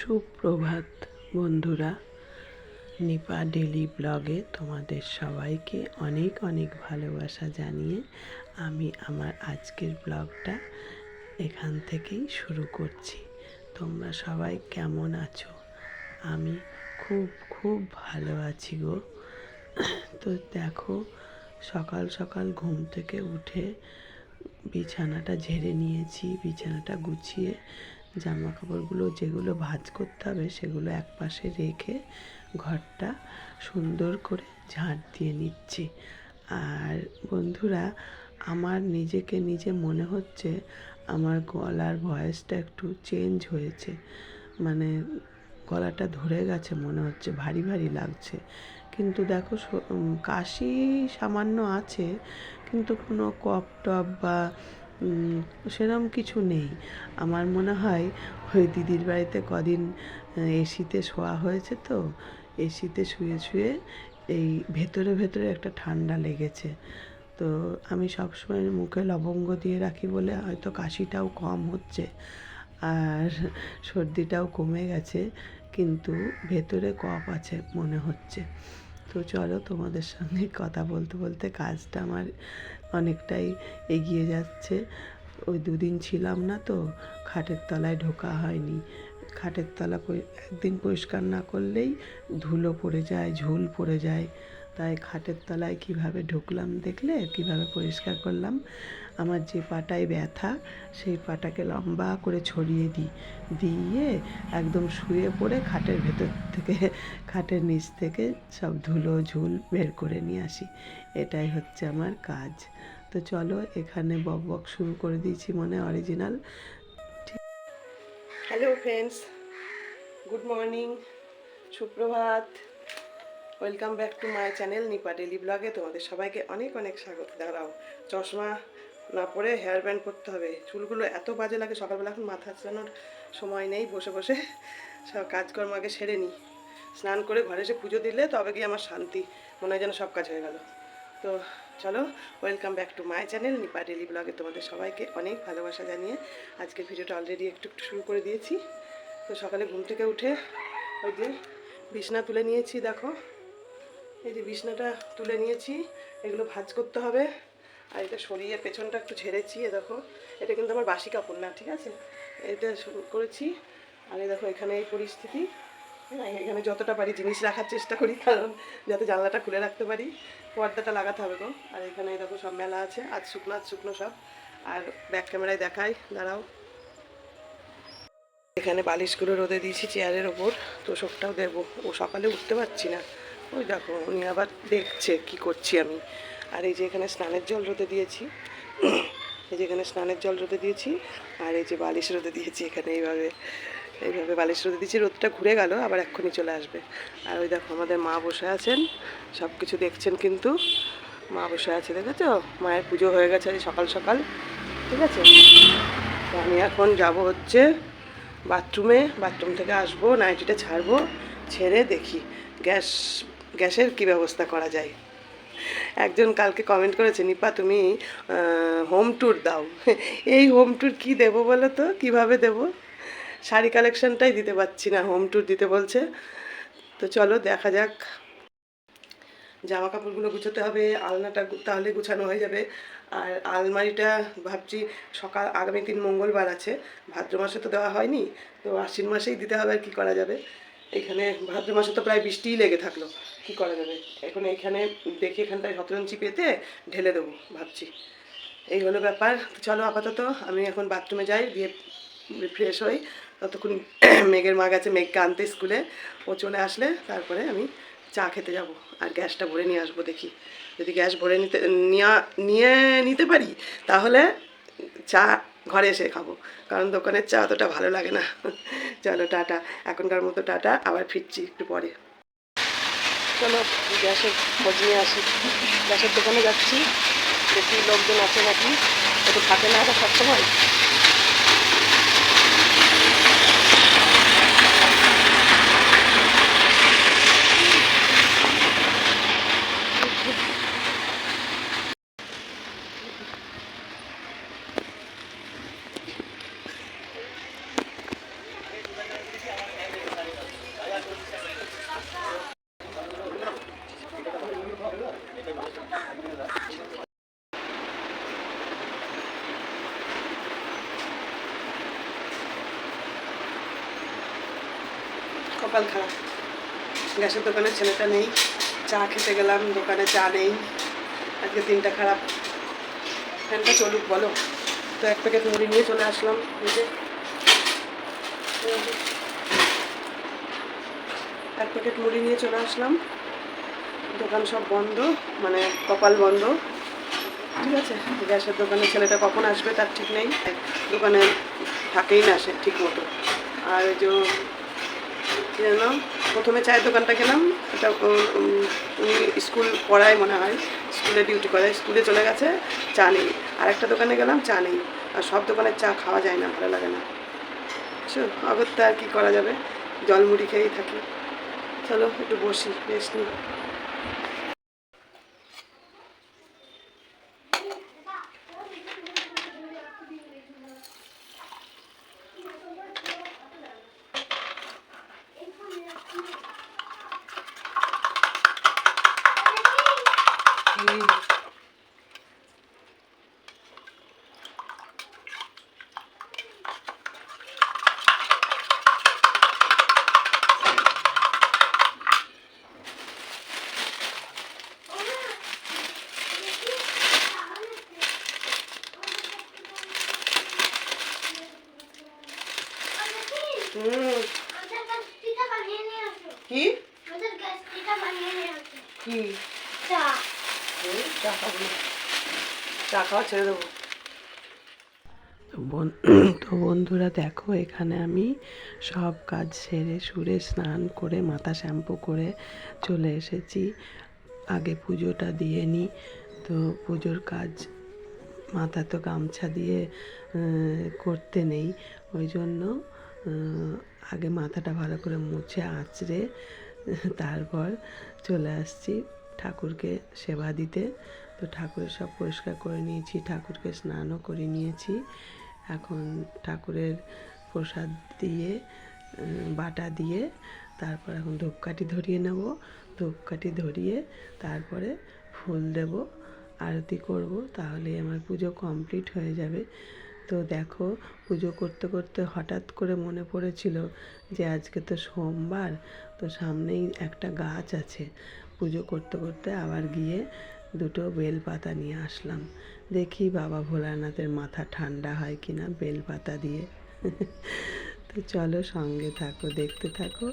সুপ্রভাত, বন্ধুরা। নিপা ডেলি ব্লগে তোমাদের সবাইকে অনেক অনেক ভালোবাসা জানিয়ে আমি আমার আজকের ব্লগটা এখান থেকেই শুরু করছি। তোমরা সবাই কেমন আছো? আমি খুব খুব ভালো আছি গো। তো দেখো, সকাল সকাল ঘুম থেকে উঠে বিছানাটা ঝেড়ে নিয়েছি, বিছানাটা গুছিয়ে জামা কাপড়গুলো যেগুলো ভাঁজ করতে হবে সেগুলো এক পাশে রেখে ঘরটা সুন্দর করে ঝাঁট দিয়ে নিচ্ছি। আর বন্ধুরা, আমার নিজেকে নিজে মনে হচ্ছে আমার গলার ভয়েসটা একটু চেঞ্জ হয়েছে। মানে গলাটা ধরে গেছে মনে হচ্ছে, ভারী ভারী লাগছে। কিন্তু দেখো কাশি সামান্য আছে, কিন্তু কোনো কফ টপ বা সেরম কিছু নেই। আমার মনে হয়, ওই দিদির বাড়িতে কদিন এসিতে শোয়া হয়েছে তো, এসিতে শুয়ে শুয়ে এই ভেতরে ভেতরে একটা ঠান্ডা লেগেছে। তো আমি সবসময় মুখে লবঙ্গ দিয়ে রাখি বলে হয়তো কাশিটাও কম হচ্ছে আর সর্দিটাও কমে গেছে, কিন্তু ভেতরে কফ আছে মনে হচ্ছে। তো চলো তোমাদের সঙ্গে কথা বলতে বলতে কাজটা আমার অনেকটাই এগিয়ে যাচ্ছে। ওই দুদিন ছিলাম না তো, খাটের তলায় ঢোকা হয়নি। খাটের তলা একদিন পরিষ্কার না করলেই ধুলো পড়ে যায়, ঝুল পড়ে যায়। তাই খাটের তলায় কীভাবে ঢুকলাম দেখলে, কীভাবে পরিষ্কার করলাম আমার যে পাটায় ব্যথা, সেই পাটাকে লম্বা করে ছড়িয়ে দিই। দিয়ে একদম শুয়ে পড়ে খাটের ভেতর থেকে, খাটের নিচ থেকে সব ধুলো, ঝুল বের করে নিয়ে আসি। এটাই হচ্ছে আমার কাজ। তো চলো এখানে বক বক শুরু করে দিয়েছি মনে original hello friends good morning সুপ্রভাত। Welcome back to my channel Nipa daily ব্লগে তোমাদের সবাইকে অনেক অনেক স্বাগত দাঁড়াও চশমা না পরে হেয়ার ব্যান্ড করতে হবে। চুলগুলো এত বাজে লাগে, সকালবেলা এখন মাথা চালানোর সময় নেই, বসে বসে সব কাজকর্ম আগে সেরে নিই। স্নান করে ঘরে এসে পুজো দিলে তবে গিয়ে আমার শান্তি, মনে হয় যেন সব কাজ হয়ে গেল। তো চলো welcome back to my channel Nipa daily ব্লগে তোমাদের সবাইকে অনেক ভালোবাসা জানিয়ে আজকের ভিডিওটা অলরেডি একটু একটু শুরু করে দিয়েছি। তো সকালে ঘুম থেকে উঠে ওই যে বিছনা তুলে নিয়েছি, দেখো। এই যে বিছনাটা তুলে নিয়েছি, এগুলো ভাঁজ করতে হবে। আর এটা সরিয়ে পেছনটা একটু ঝেড়েছি এ দেখো। এটা কিন্তু আমার বাসি কাপড় না ঠিক আছে? এটা শুরু করেছি। আর দেখো এখানে এই পরিস্থিতি। হ্যাঁ, এখানে যতটা পারি জিনিস রাখার চেষ্টা করি কারণ যাতে জানলাটা খুলে রাখতে পারি। পর্দাটা লাগাতে হবে গো। আর এখানে দেখো সব মেলা আছে। আজ শুকনো আজ শুকনো সব। আর ব্যাক ক্যামেরায় দেখাই দাঁড়াও। এখানে বালিশগুলো রোদে দিয়েছি চেয়ারের ওপর তোষকটাও দেবো। ও সকালে উঠতে পারছি না। ওই দেখো উনি আবার দেখছে কি করছি আমি। আর এই যে এখানে স্নানের জল রোদে দিয়েছি। এই যে এখানে স্নানের জল রোদে দিয়েছি, আর এই যে বালিশ রোদে দিয়েছি এখানে এইভাবে। এইভাবে বালিশ রোদে দিয়েছি, রোদটা ঘুরে গেল, আবার এক্ষুনি চলে আসবে। আর ওই দেখো আমাদের মা বসে আছেন সব কিছু দেখছেন কিন্তু। মা বসে আছে, দেখেছ? মায়ের পুজো হয়ে গেছে সকাল সকাল, ঠিক আছে? তো আমি এখন যাব হচ্ছে বাথরুমে, বাথরুম থেকে আসব, নাইটিটা ছাড়বো, ছেড়ে দেখি গ্যাস, গ্যাসের কি ব্যবস্থা করা যায়। একজন কালকে কমেন্ট করেছে, নিপা, তুমি হোম ট্যুর দাও। এই হোম ট্যুর কী দেবো বলো তো? কীভাবে দেবো? শাড়ি কালেকশনটাই দিতে পারছি না হোম ট্যুর দিতে বলছে। তো চলো, দেখা যাক। জামা কাপড়গুলো গুছোতে হবে, আলনাটা তাহলে গুছানো হয়ে যাবে। আর আলমারিটা ভাবছি সকাল, আগামী দিন মঙ্গলবার আছে, ভাদ্র মাসে তো দেওয়া হয়নি, তো আশ্বিন মাসেই দিতে হবে আর কী করা যাবে। এখানে ভাদ্র মাসে তো প্রায় বৃষ্টিই লেগে থাকল। কী করা যাবে? এখন এখানে দেখি এখানটায় শতরঞ্চি পেতে ঢেলে দেবো, ভাবছি। এই হলো ব্যাপার। চলো আপাতত আমি এখন বাথরুমে যাই দিয়ে ফ্রেশ হই। ততক্ষণ মেঘের মা গেছে মেঘকে আনতে স্কুলে। ও চলে আসলে তারপরে আমি চা খেতে যাব। আর গ্যাসটা ভরে নিয়ে আসব দেখি। যদি গ্যাস ভরে নিতে নিয়ে নিতে পারি, তাহলে চা ঘরে এসে খাব। কারণ দোকানের চা অতটা ভালো লাগে না। চলো টাটা। এখনকার মতো টাটা। আবার ফিরছি একটু পরে। চলো গ্যাসের খোঁজ নিয়ে আসি। গ্যাসের দোকানে যাচ্ছি। বেশি লোকজন আছে নাকি। একটু থাকে না সবসময়? কপাল খারাপ। গ্যাসের দোকানে ছেলেটা নেই, চা খেতে গেলাম, দোকানে চা নেই, আজকে দিনটা খারাপ। ফ্যানটা চলুক, বলো। তো এক প্যাকেট মুড়ি নিয়ে চলে আসলাম যে। এক প্যাকেট মুড়ি নিয়ে চলে আসলাম। দোকান সব বন্ধ মানে কপাল বন্ধ। ঠিক আছে, গ্যাসের দোকানে ছেলেটা কখন আসবে তার ঠিক নেই। দোকানে থাকেই না সে ঠিক মতো। আর যে কী প্রথমে চায়ের দোকানটা গেলাম এটা উনি স্কুল পড়ায় মনে হয়। স্কুলে ডিউটি করায় স্কুলে চলে গেছে, চা নেই। আর একটা দোকানে গেলাম, চা নেই। আর সব দোকানের চা খাওয়া যায় না, ভালো লাগে না। চল অগত্যা আর কী করা যাবে? জল মুড়ি খেয়েই থাকি। চলো, একটু বসি বেশ নিই। কি? কি? চা। খাব না। চা খাওয়া ছেড়ে দেবো। তো বন্ধুরা দেখো এখানে আমি সব কাজ সেরে সুরে স্নান করে মাথা শ্যাম্পু করে চলে এসেছি। আগে পুজোটা দিয়ে নিই তো পুজোর কাজ মাথা তো গামছা দিয়ে করতে নেই। ওই জন্য আগে মাথাটা ভালো করে মুছে আঁচড়ে তারপর চলে আসছি ঠাকুরকে সেবা দিতে। তো ঠাকুরের সব পরিষ্কার করে নিয়েছি, ঠাকুরকে স্নানও করে নিয়েছি। এখন ঠাকুরের প্রসাদ দিয়ে বাটা দিয়ে তারপর এখন ধূপকাঠি ধরিয়ে নেব। ধূপকাঠি ধরিয়ে তারপরে ফুল দেব, আরতি করব তাহলে আমার পুজো কমপ্লিট হয়ে যাবে। তো দেখো, পুজো করতে করতে হঠাৎ করে মনে পড়েছিল যে আজকে তো সোমবার, তো সামনেই একটা গাছ আছে। পুজো করতে করতে আবার গিয়ে দুটো বেল পাতা নিয়ে আসলাম। দেখি বাবা ভোলানাথের মাথা ঠান্ডা হয় কিনা বেল পাতা দিয়ে। তো চলো সঙ্গে থাকো, দেখতে থাকো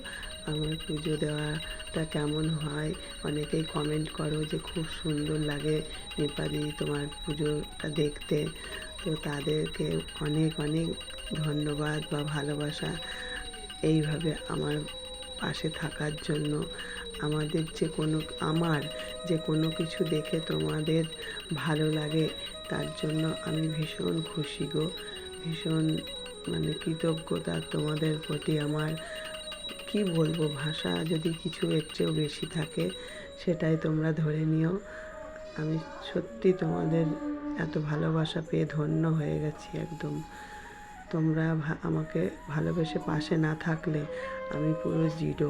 আমার পুজো দেওয়াটা কেমন হয়। অনেকেই কমেন্ট করো যে খুব সুন্দর লাগে। নেপালি তোমার পুজোটা দেখতে। তো তাদেরকে অনেক অনেক ধন্যবাদ বা ভালোবাসা এইভাবে আমার পাশে থাকার জন্য। আমাদের যে কোনো, আমার যে কোনো কিছু দেখে তোমাদের ভালো লাগে, তার জন্য আমি ভীষণ খুশি গো। ভীষণ মানে কৃতজ্ঞতা তোমাদের প্রতি আমার। কি বলব, ভাষা যদি কিছু এর চেয়েও বেশি থাকে, সেটাই তোমরা ধরে নিও। আমি সত্যি তোমাদের এত ভালোবাসা পেয়ে ধন্য হয়ে গেছি একদম। তোমরা আমাকে ভালোবেসে পাশে না থাকলে আমি পুরো জিরো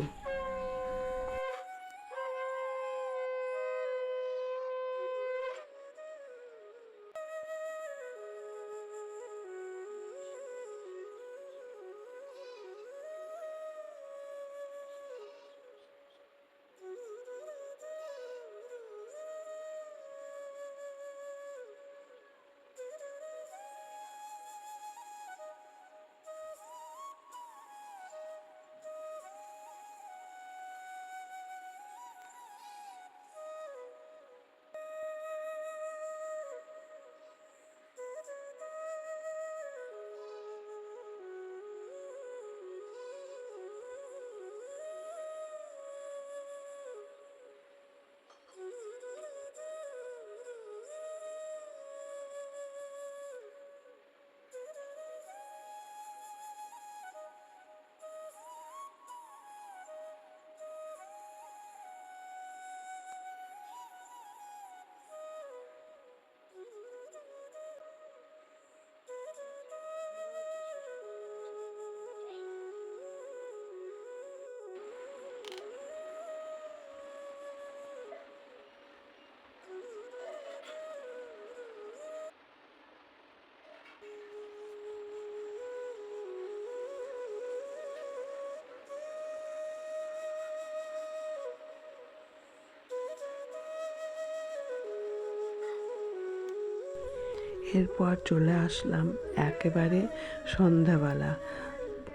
এরপর চলে আসলাম একেবারে সন্ধ্যাবেলা।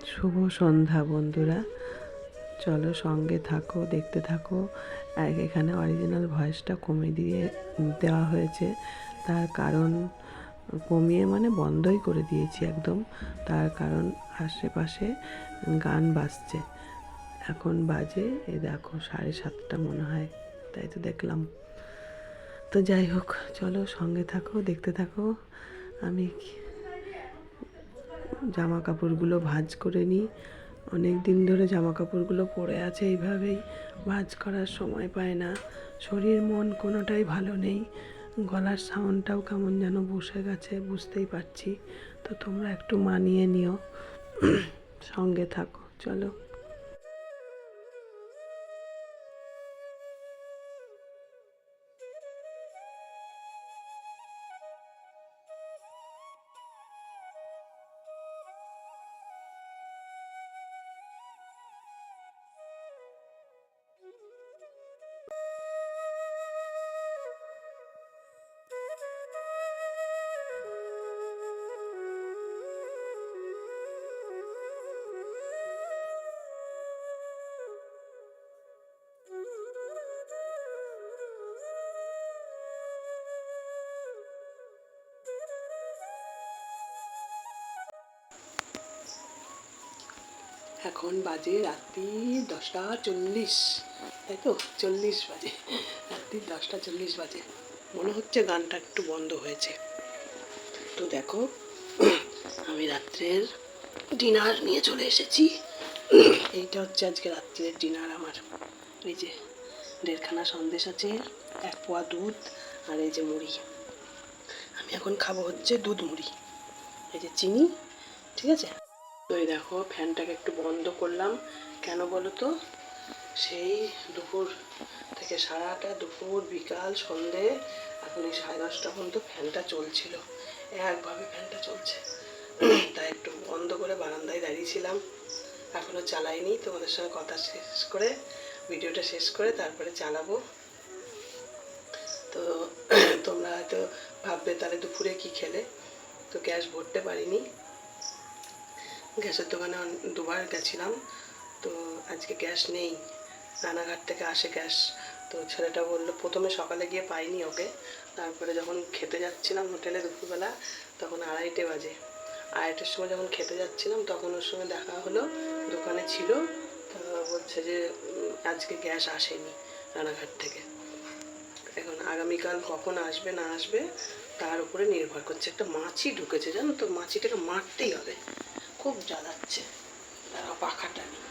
শুভ সন্ধ্যা বন্ধুরা। চলো সঙ্গে থাকো, দেখতে থাকো। এখানে অরিজিনাল ভয়েসটা কমে দিয়ে দেওয়া হয়েছে। তার কারণ কমিয়ে মানে বন্ধই করে দিয়েছি একদম। তার কারণ আশেপাশে গান বাজছে। এখন বাজে, এ দেখো সাড়ে সাতটা মনে হয়। তাই তো দেখলাম। তো যাই হোক, চলো সঙ্গে থাকো, দেখতে থাকো। আমি জামা কাপড়গুলো ভাঁজ করে নিই। অনেক দিন ধরে জামা কাপড়গুলো পরে আছে এইভাবেই। ভাঁজ করার সময় পায় না। শরীর, মন কোনোটাই ভালো নেই। গলার সাউন্ডটাও কেমন যেন বসে গেছে, বুঝতেই পারছি। তো তোমরা একটু মানিয়ে নিও। সঙ্গে থাকো, চলো। এখন বাজে রাত্রি দশটা চল্লিশ। তাই তো? চল্লিশ বাজে। রাত্রি দশটা চল্লিশ বাজে। মনে হচ্ছে গানটা একটু বন্ধ হয়েছে। তো দেখো, আমি রাত্রের ডিনার নিয়ে চলে এসেছি। এইটা হচ্ছে আজকে রাত্রের ডিনার আমার। এই যে দেড়খানা সন্দেশ আছে, এক পোয়া দুধ আর এই যে মুড়ি। আমি এখন খাব হচ্ছে দুধ মুড়ি। এই যে চিনি, ঠিক আছে? তো এই দেখো, ফ্যানটাকে একটু বন্ধ করলাম। কেন বলো তো? সেই দুপুর থেকে সারাটা দুপুর, বিকাল, সন্ধে, এখন এই সাড়ে দশটা পর্যন্ত ফ্যানটা চলছিল। একভাবে ফ্যানটা চলছে। তাই একটু বন্ধ করে বারান্দায় দাঁড়িয়েছিলাম এখনও চালাইনি। তোমাদের সঙ্গে কথা শেষ করে, ভিডিওটা শেষ করে তারপরে চালাবো। তো তোমরা হয়তো ভাববে, তাহলে দুপুরে কি খেলে? তো গ্যাস ভরতে পারিনি। গ্যাসের দোকানে দুবার গেছিলাম, তো আজকে গ্যাস নেই। রানাঘাট থেকে আসে গ্যাস। তো ছেলেটা বলল, প্রথমে সকালে গিয়ে পাইনি ওকে। তারপরে যখন খেতে যাচ্ছিলাম হোটেলে দুপুরবেলা, তখন আড়াইটে বাজে। আড়াইটের সময় যখন খেতে যাচ্ছিলাম, তখন ওর সঙ্গে দেখা হলো, দোকানে ছিল। তো বলছে যে আজকে গ্যাস আসেনি রানাঘাট থেকে। এখন আগামীকাল কখন আসবে, না আসবে, তার উপরে নির্ভর করছে। একটা মাছি ঢুকেছে, জানো তো? মাছিটাকে মারতেই হবে। খুব জ্বালাচ্ছে। তারা পাখাটা নেই।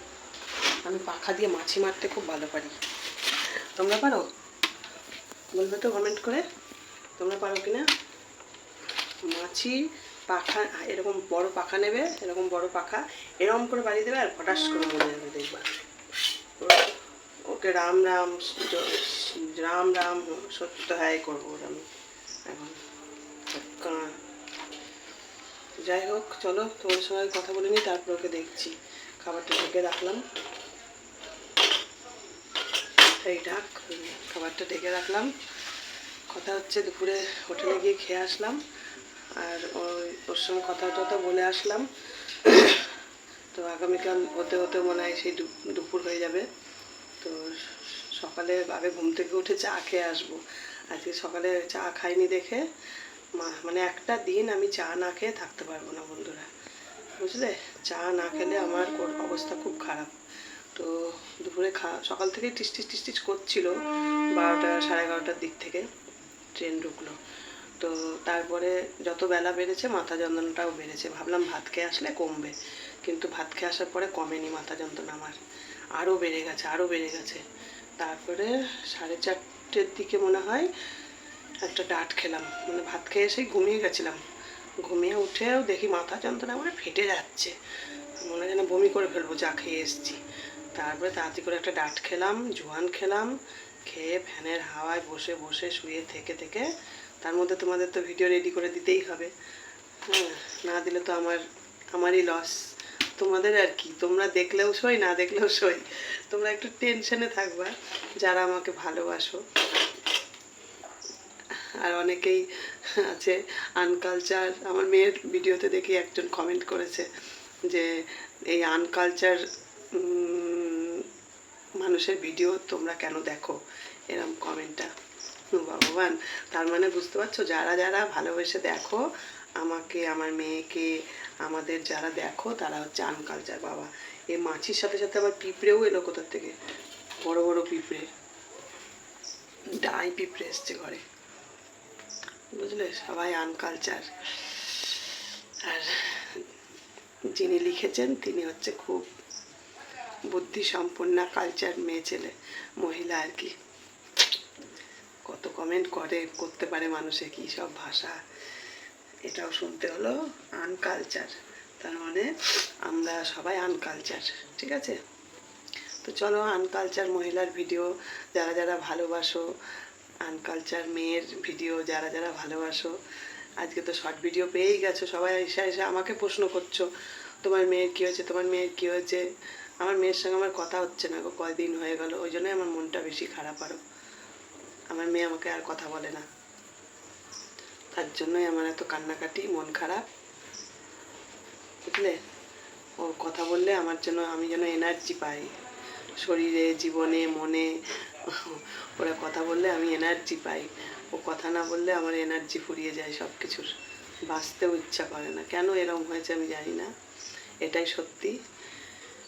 আমি পাখা দিয়ে মাছি মারতে খুব ভালো পারি তোমরা পারো? বলবে তো কমেন্ট করে। তোমরা পারো কি না মাছি, পাখা, এরকম বড় পাখা নেবে, এরকম বড় পাখা, এরকম করে বাড়ি দেবে আর হঠাৎ করে মরে যাবে, দেখবা। ওকে রাম রাম রাম রাম, সত্য হাই করব আমি। এখন যাই হোক, চলো তোমার সঙ্গে কথা বলে নিই, তারপর ওকে দেখছি। খাবারটা ঢেকে রাখলাম। এই ডাক খাবারটা ঢেকে রাখলাম। কথা হচ্ছে, দুপুরে হোটেলে গিয়ে খেয়ে আসলাম। আর ওই, ওর সঙ্গে কথা টথা বলে আসলাম। তো আগামীকাল হতে হতে মনে হয় সেই দুপুর হয়ে যাবে। তো সকালে আগে ঘুম থেকে উঠে চা খেয়ে আসব। আজকে সকালে চা খাইনি দেখে। মানে একটা দিন আমি চা না খেয়ে থাকতে পারব না বন্ধুরা। বুঝলে? চা না খেলে আমার অবস্থা খুব খারাপ। তো দুপুরে খা সকাল থেকে টিসটিস টিসটিস করছিল বারোটা সাড়ে এগারোটার দিক থেকে ট্রেন ঢুকলো। তো তারপরে যত বেলা বেড়েছে মাথা যন্ত্রণাটাও বেড়েছে। ভাবলাম ভাত খেয়ে আসলে কমবে। কিন্তু ভাত খেয়ে আসার পরে কমেনি মাথা যন্ত্রণা আমার। আরও বেড়ে গেছে, আরও বেড়ে গেছে। তারপরে সাড়ে চারটের দিকে মনে হয় একটা ডাট খেলাম। মানে ভাত খেয়ে এসেই ঘুমিয়ে গেছিলাম। ঘুমিয়ে উঠেও দেখি মাথা যন্ত্রণা করে ফেটে যাচ্ছে। মনে যেন বমি করে ফেলব, যা খেয়ে এসেছি। তারপরে তাড়াতাড়ি করে একটা ডাট খেলাম, জোয়ান খেলাম, খেয়ে ফ্যানের হাওয়ায় বসে বসে শুয়ে থেকে থেকে, তার মধ্যে তোমাদের তো ভিডিও রেডি করে দিতেই হবে। হ্যাঁ না দিলে তো আমার, আমারই লস তোমাদের আর কি, তোমরা দেখলেও সই, না দেখলেও সই। তোমরা একটু টেনশনে থাকবা, যারা আমাকে ভালোবাসো। আর অনেকেই আছে আনকালচার আমার মেয়ের ভিডিওতে দেখি একজন কমেন্ট করেছে যে এই আনকালচার মানুষের ভিডিও তোমরা কেন দেখো? এরম কমেন্টটা ভগবান, তার মানে বুঝতে পারছ? যারা যারা ভালোবেসে দেখো, আমাকে, আমার মেয়েকে, আমাদের যারা দেখো, তারা হচ্ছে আনকালচার বাবা। এই মাছির সাথে সাথে আবার পিঁপড়েও এলো কোথার থেকে? বড় বড় পিঁপড়ে। ডাই পিঁপড়ে এসছে ঘরে। বুঝলে? সবাই আনকালচার আর যিনি লিখেছেন, তিনি হচ্ছে খুব বুদ্ধি সম্পন্না কালচার মেয়ে ছেলে, মহিলা আর কি। কত কমেন্ট করে, করতে পারে মানুষে কি সব ভাষা। এটাও শুনতে হলো আনকালচার তার মানে আমরা সবাই আনকালচার ঠিক আছে? তো চলো আনকালচার মহিলার ভিডিও যারা যারা ভালোবাসো আনকালচার মেয়ের ভিডিও যারা যারা ভালোবাসো, আজকে তো শর্ট ভিডিও পেয়েই গেছো, সবাই এসে এসে আমাকে প্রশ্ন করছ, তোমার মেয়ের কী হয়েছে, তোমার মেয়ের কী হয়েছে? আমার মেয়ের সঙ্গে আমার কথা হচ্ছে না গো, কয়দিন হয়ে গেল, ওই জন্যই আমার মনটা বেশি খারাপ আরও আমার মেয়ে আমাকে আর কথা বলে না। তার জন্যই আমার এত কান্নাকাটি, মন খারাপ। বুঝলে? ও কথা বললে আমার জন্য, আমি যেন এনার্জি পাই। শরীরে, জীবনে, মনে ওরা কথা বললে আমি এনার্জি পাই। ও কথা না বললে আমার এনার্জি ফুরিয়ে যায় সব কিছুর বাঁচতেও ইচ্ছা করে না। কেন এরকম হয়েছে আমি জানি না। এটাই সত্যি।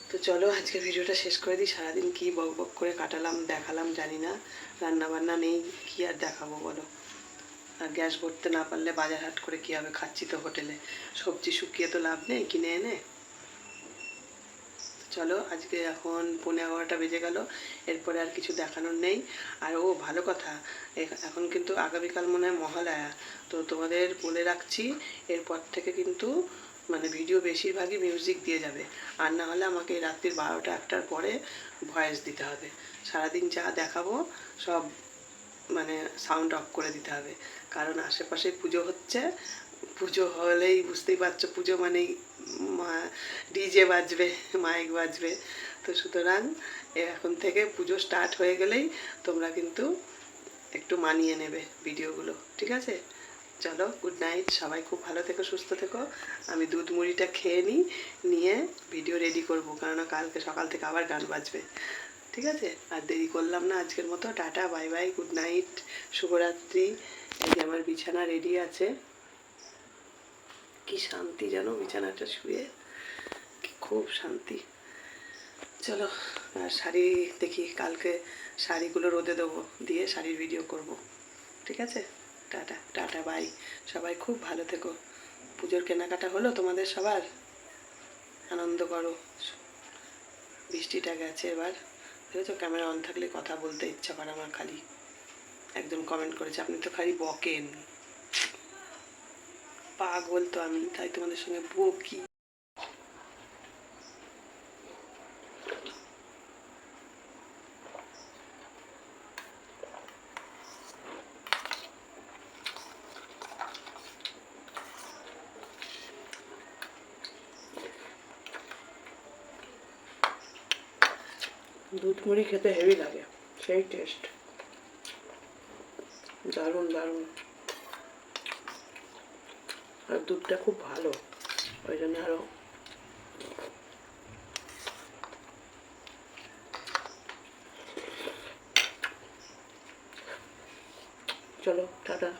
তো চলো আজকে ভিডিওটা শেষ করে দিই। সারাদিন কী বক বক করে কাটালাম, দেখালাম জানি না। রান্না বান্না নেই, কী আর দেখাবো বলো? আর গ্যাস ভরতে না পারলে বাজার হাট করে কী হবে? খাচ্ছি তো হোটেলে। সবজি শুকিয়ে তো লাভ নেই, কিনে এনে। চলো, আজকে এখন পনেরো এগারোটা বেজে গেল, এরপরে আর কিছু দেখানোর নেই। আর ও, ভালো কথা এখন কিন্তু আগামীকাল মনে হয় মহালয়া। তো তোমাদের বলে রাখছি, এরপর থেকে কিন্তু মানে ভিডিও বেশিরভাগই মিউজিক দিয়ে যাবে। আর না হলে আমাকে রাত্রির বারোটা একটার পরে ভয়েস দিতে হবে। সারাদিন যা দেখাবো, সব মানে সাউন্ড অফ করে দিতে হবে। কারণ আশেপাশে পুজো হচ্ছে, পুজো হলেই বুঝতেই পারছ, পুজো মানেই ডিজে বাজবে, মাইক বাজবে। তো সুতরাং এখন থেকে পুজো স্টার্ট হয়ে গেলেই তোমরা কিন্তু একটু মানিয়ে নেবে ভিডিওগুলো, ঠিক আছে? চলো গুড নাইট সবাই খুব ভালো থেকো, সুস্থ থেকো। আমি দুধ মুড়িটা খেয়ে নিই, নিয়ে ভিডিও রেডি করব, কেননা কালকে সকাল থেকে আবার গান বাজবে, ঠিক আছে? আর দেরি করলাম না আজকের মতো, tata bye bye good night শুভরাত্রি। এই যে আমার বিছানা রেডি আছে। কি শান্তি যেন বিছানাটা শুয়ে? কি খুব শান্তি। চলো শাড়ি দেখি, কালকে শাড়িগুলো রোদে দেবো, দিয়ে শাড়ির ভিডিও করব। ঠিক আছে? টাটা টাটা বাই সবাই খুব ভালো থেকো। পুজোর কেনাকাটা হলো তোমাদের সবার? আনন্দ করো। বৃষ্টিটা গেছে এবার। দেখেছ ক্যামেরা অন থাকলে কথা বলতে ইচ্ছা করে আমার খালি? একজন কমেন্ট করেছে, আপনি তো খালি বকেন। পাগল তো আমি, তাই তোমাদের সঙ্গে বকি দুধ মুড়ি খেতে হেভি লাগে, সেই টেস্ট দারুণ দারুণ। দুধটা খুব ভালো। ওই জন্য আরও চলো টাটা।